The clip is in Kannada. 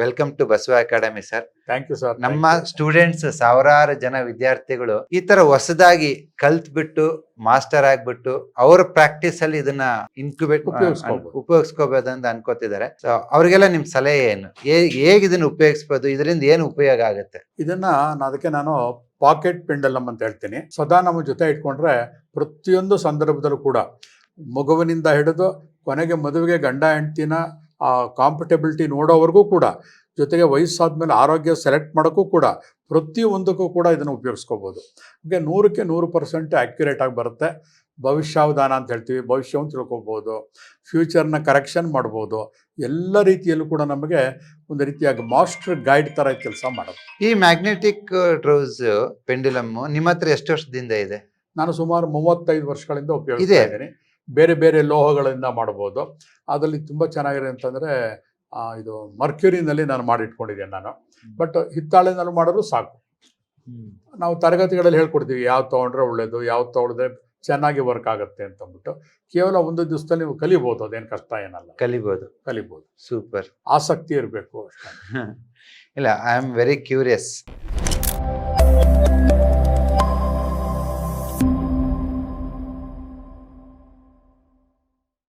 Welcome to Basava academy sir thank you sir ನಮ್ಮ ಸ್ಟೂಡೆಂಟ್ಸ್ ಸಾವಿರಾರು ಜನ ವಿದ್ಯಾರ್ಥಿಗಳು ಈ ತರ ಹೊಸದಾಗಿ ಕಲ್ತ್ ಬಿಟ್ಟು ಮಾಸ್ಟರ್ ಆಗ್ಬಿಟ್ಟು ಅವ್ರ ಪ್ರಾಕ್ಟೀಸ್ ಅಲ್ಲಿ ಇದನ್ನ ಇನ್ಕ್ಯುಬೇಟ್ ಉಪಯೋಗಿಸ್ಕೊಬೋದು. ಉಪಯೋಗಿಸ್ಕೋಬಹುದು ಅಂತ ಅನ್ಕೋತಿದ್ದಾರೆ. ಸೊ ಅವ್ರಿಗೆಲ್ಲ ನಿಮ್ ಸಲಹೆ ಏನು? ಹೇಗೆ ಇದನ್ನ ಉಪಯೋಗಿಸ್ಬೋದು? ಇದರಿಂದ ಏನು ಉಪಯೋಗ ಆಗುತ್ತೆ? ಇದನ್ನ ಅದಕ್ಕೆ ನಾನು ಪಾಕೆಟ್ ಪೆಂಡಲಮ್ ಅಂತ ಹೇಳ್ತೀನಿ. ಸದಾ ನಮ್ಮ ಜೊತೆ ಇಟ್ಕೊಂಡ್ರೆ ಪ್ರತಿಯೊಂದು ಸಂದರ್ಭದಲ್ಲೂ ಕೂಡ ಮಗುವಿನಿಂದ ಹಿಡಿದು ಕೊನೆಗೆ ಮದುವೆಗೆ ಗಂಡ ಹೆಂಡ್ತಿನ ಆ ಕಾಂಪಿಟಬಿಲಿಟಿ ನೋಡೋವರೆಗೂ ಕೂಡ ಜೊತೆಗೆ ವಯಸ್ಸಾದ ಮೇಲೆ ಆರೋಗ್ಯ ಸೆಲೆಕ್ಟ್ ಮಾಡೋಕ್ಕೂ ಕೂಡ ಪ್ರತಿಯೊಂದಕ್ಕೂ ಕೂಡ ಇದನ್ನು ಉಪಯೋಗಿಸ್ಕೋಬೋದು. ಹಾಗೆ ನೂರಕ್ಕೆ ನೂರು ಪರ್ಸೆಂಟ್ ಆ್ಯಕ್ಯುರೇಟ್ ಆಗಿ ಬರುತ್ತೆ. ಭವಿಷ್ಯಾವಧಾನ ಅಂತ ಹೇಳ್ತೀವಿ ಭವಿಷ್ಯವನ್ನು ತಿಳ್ಕೊಬೋದು ಫ್ಯೂಚರ್ನ ಕರೆಕ್ಷನ್ ಮಾಡ್ಬೋದು ಎಲ್ಲ ರೀತಿಯಲ್ಲೂ ಕೂಡ ನಮಗೆ ಒಂದು ರೀತಿಯಾಗಿ ಮಾಸ್ಟರ್ ಗೈಡ್ ಥರ ಕೆಲಸ ಮಾಡೋದು. ಈ ಮ್ಯಾಗ್ನೆಟಿಕ್ ಟ್ರೌಸ್ ಪೆಂಡುಲಮ್ ನಿಮ್ಮ ಹತ್ರ ಎಷ್ಟು ವರ್ಷದಿಂದ ಇದೆ? ನಾನು ಸುಮಾರು ಮೂವತ್ತೈದು ವರ್ಷಗಳಿಂದ. ಉಪಯೋಗಿಸ್ತಾ ಇದ್ದೀನಿ. ಬೇರೆ ಬೇರೆ ಲೋಹಗಳಿಂದ ಮಾಡ್ಬೋದು. ಅದರಲ್ಲಿ ತುಂಬ ಚೆನ್ನಾಗಿದೆ ಅಂತಂದರೆ ಇದು ಮರ್ಕ್ಯೂರಿನಲ್ಲಿ ನಾನು ಮಾಡಿಟ್ಕೊಂಡಿದ್ದೇನೆ ನಾನು. ಬಟ್ ಹಿತ್ತಾಳೆನಲ್ಲಿ ಮಾಡಿದ್ರು ಸಾಕು. ನಾವು ತರಗತಿಗಳಲ್ಲಿ ಹೇಳ್ಕೊಡ್ತೀವಿ ಯಾವ್ದು ತೊಗೊಂಡ್ರೆ ಒಳ್ಳೇದು ಯಾವ್ದು ತೊಗೊಳ್ದೆ ಚೆನ್ನಾಗಿ ವರ್ಕ್ ಆಗುತ್ತೆ ಅಂತ ಅಂದ್ಬಿಟ್ಟು ಕೇವಲ ಒಂದು ದಿವಸದಲ್ಲಿ ನೀವು ಕಲಿಬೋದು ಅದೇನು ಕಷ್ಟ ಏನಲ್ಲ. ಕಲಿಬಹುದು ಕಲಿಬೋದು. ಸೂಪರ್. ಆಸಕ್ತಿ ಇರಬೇಕು ಇಲ್ಲ ಐ ಆಮ್ ವೆರಿ ಕ್ಯೂರಿಯಸ್